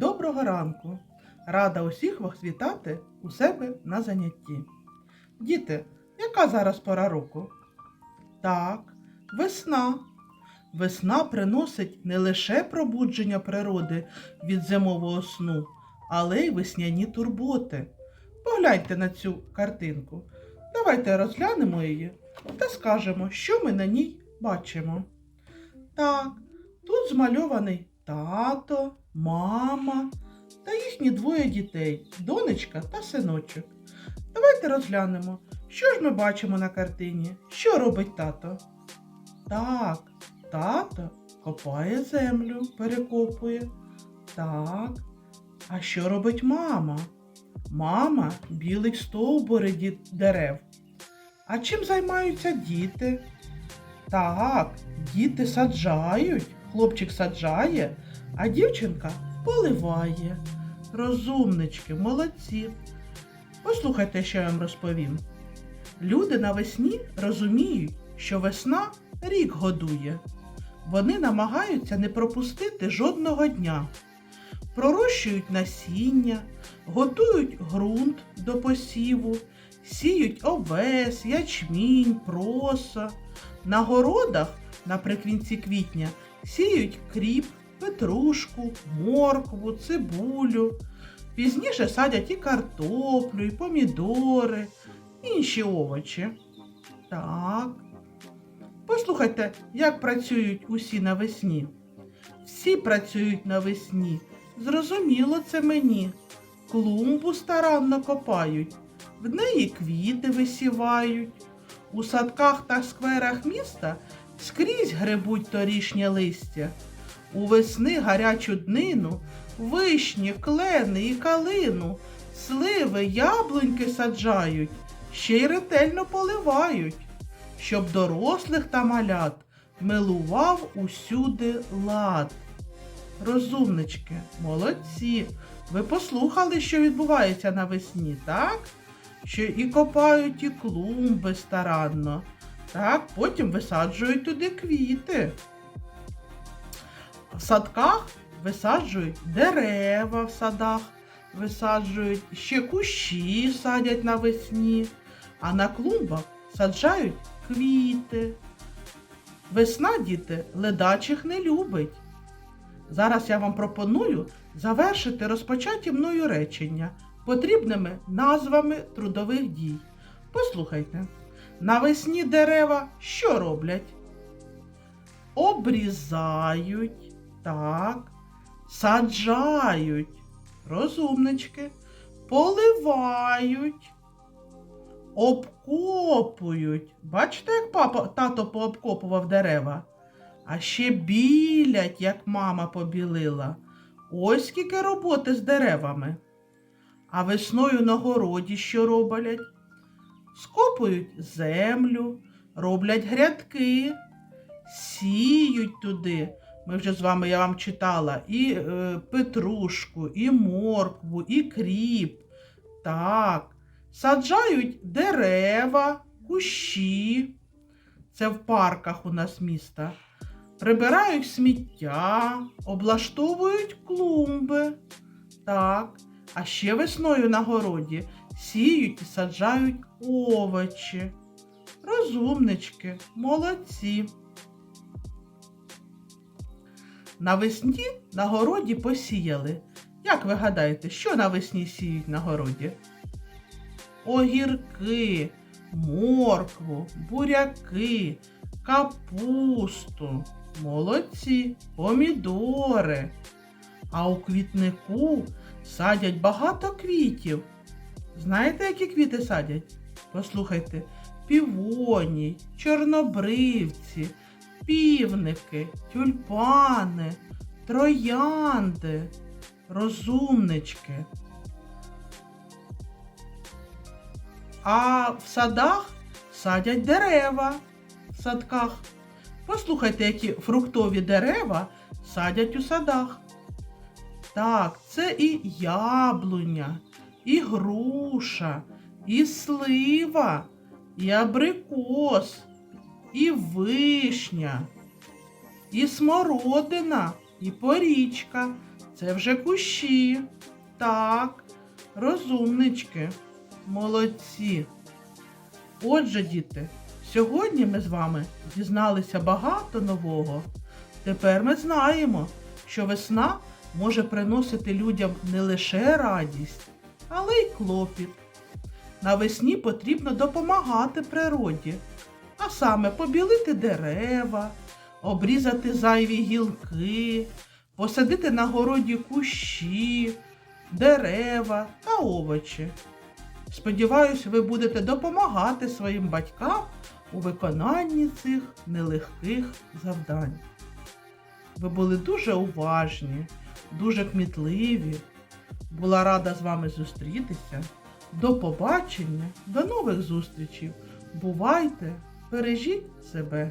Доброго ранку! Рада усіх вас вітати у себе на занятті. Діти, яка зараз пора року? Так, весна. Весна приносить не лише пробудження природи від зимового сну, але й весняні турботи. Погляньте на цю картинку. Давайте розглянемо її та скажемо, що ми на ній бачимо. Так, тут змальований тато, мама та їхні двоє дітей, донечка та синочок. Давайте розглянемо, що ж ми бачимо на картині, що робить тато. Так, тато копає землю, перекопує. Так. А що робить мама? Мама білить стовбури дерев. А чим займаються діти? Так, діти саджають, хлопчик саджає, а дівчинка поливає. Розумнички, молодці. Послухайте, що я вам розповім. Люди навесні розуміють, що весна рік годує. Вони намагаються не пропустити жодного дня. Пророщують насіння, готують ґрунт до посіву, сіють овес, ячмінь, проса. На городах наприкінці квітня сіють кріп, петрушку, моркву, цибулю. Пізніше садять і картоплю, і помідори, інші овочі. Так. Послухайте, як працюють усі навесні. Всі працюють навесні. Зрозуміло це мені. Клумбу старанно копають, в неї квіти висівають. У садках та скверах міста скрізь гребуть торішнє листя. У весни гарячу днину, вишні, клени і калину, сливи, яблуньки саджають, ще й ретельно поливають, щоб дорослих та малят милував усюди лад. Розумнички, молодці. Ви послухали, що відбувається навесні, так? Що і копають і клумби старанно. Так, потім висаджують туди квіти. В садках висаджують дерева в садах, висаджують ще кущі садять навесні, а на клумбах саджають квіти. Весна, діти, ледачих не любить. Зараз я вам пропоную завершити розпочаті мною речення потрібними назвами трудових дій. Послухайте, навесні дерева що роблять? Обрізають, так, саджають, розумнички, поливають, обкопують. Бачите, як папа тато пообкопував дерева? А ще білять, як мама побілила. Ось скільки роботи з деревами. А весною на городі що роблять? Скопують землю, роблять грядки, сіють туди. Ми вже з вами я вам читала і е, петрушку, і моркву, і кріп. Так, саджають дерева, кущі. Це в парках у нас міста. Прибирають сміття, облаштовують клумби. Так. А ще весною на городі сіють і саджають овочі. Розумнички, молодці. Навесні на городі посіяли. Як ви гадаєте, що навесні сіють на городі? Огірки, моркву, буряки, капусту. Молодці, помідори. А у квітнику садять багато квітів. Знаєте, які квіти садять? Послухайте, півоній, чорнобривці, півники, тюльпани, троянди, розумнички. А в садах садять дерева в садках. Послухайте, які фруктові дерева садять у садах. Так, це і яблуня, і груша, і слива, і абрикос, і вишня, і смородина, і порічка. Це вже кущі. Так, розумнички, молодці. Отже, діти, сьогодні ми з вами дізналися багато нового. Тепер ми знаємо, що весна може приносити людям не лише радість, але й клопіт. Навесні потрібно допомагати природі, а саме побілити дерева, обрізати зайві гілки, посадити на городі кущі, дерева та овочі. Сподіваюсь, ви будете допомагати своїм батькам у виконанні цих нелегких завдань. Ви були дуже уважні, дуже кмітливі. Була рада з вами зустрітися. До побачення, до нових зустрічей. Бувайте, бережіть себе.